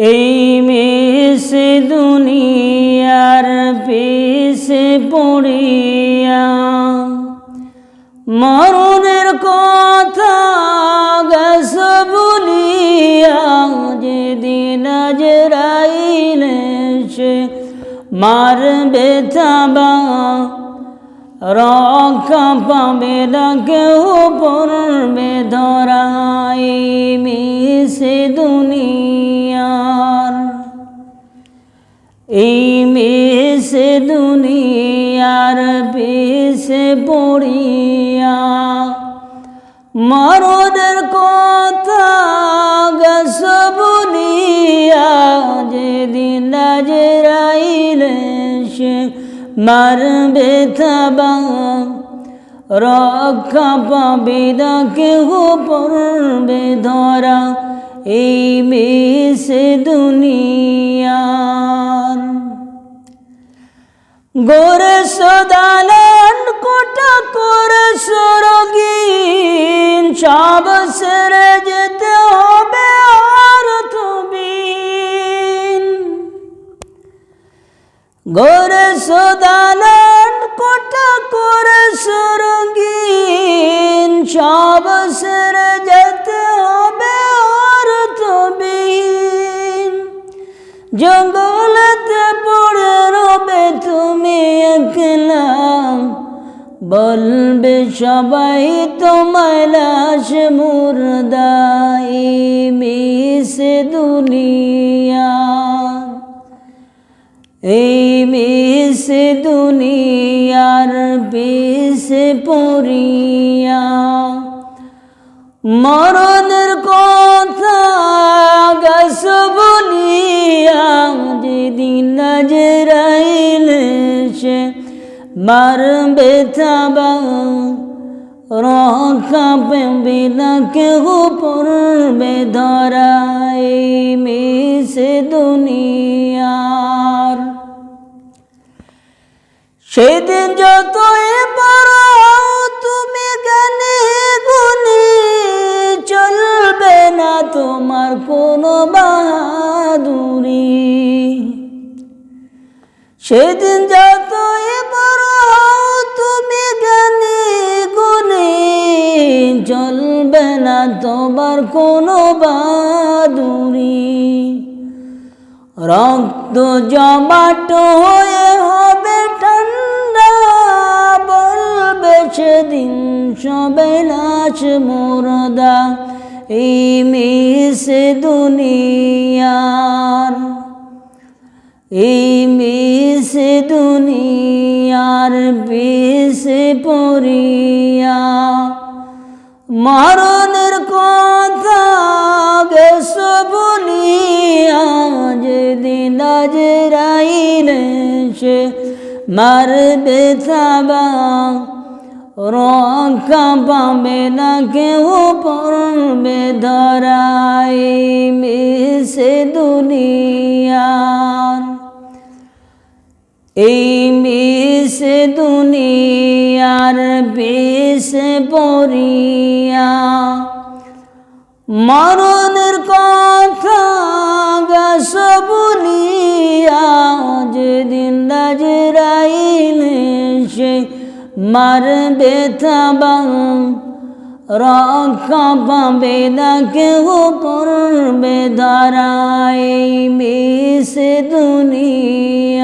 এই মেষ দুনিয়ার পিছে পড়িয়া মরণের কথা গেছ বলিয়া যেদিন জরাইলে সে মারবে থাবা রক্ষা পাবে না কেউ পড়বে ধরাই মিশে দুনিয়ার। এই মিশে দুনিয়ার পিছে পড়িয়া মরদের কথা বলিয়া যেদিন নাজরাইলে সে মারবে থাবা রক্ষা পাবে না কেহ পড়বে ধরা এই মিশে দুনিয়ার গোরে সদালন কোটা করে সরগিন, সব সেরে যেতে হবে আর তুমি গোরে সদালন কোটা করে সরগিন, সব সেরে যেতে জঙ্গলতে পড়ে রবে তুমি একলা। বলবে সবাই তোমায় লাশ মুর্দাই মিশে দুনিয়া। এই মিশে দুনিয়ার পিছে পড়িয়া। মরণের নজরাইলে সে মারবে থাবা রক্ষা পেবে না কেহ পড়বে দুনিয়ার। সেদিন যতই সেদিন যতই বড় তুমি গানে গুনে চলবে না তোমার কোনো বাহাদুরি রক্ত জমাট হয়ে হবে ঠান্ডা, বলবে সেদিন সবে লাশ মোরদা। এই মিশে দুনিয়ার এই মিশে দুনিয়ার পিছে পড়িয়া মরণের কথা গেছ বলিয়া যেদিন সে মারবে থাবা রক্ষা পাবে না, কেউ পড়বে ধরাই মিশে দুনিয়ার এই মিশে দুনিয়ার পিছে পড়িয়া মরণের কথা গাছ বলিয়া যেদিন নাজরাইলে সে মারবে থাবা রক্ষা পাবে না কেউ পড়বে দাঁড়ায় মিস দুনিয়ার।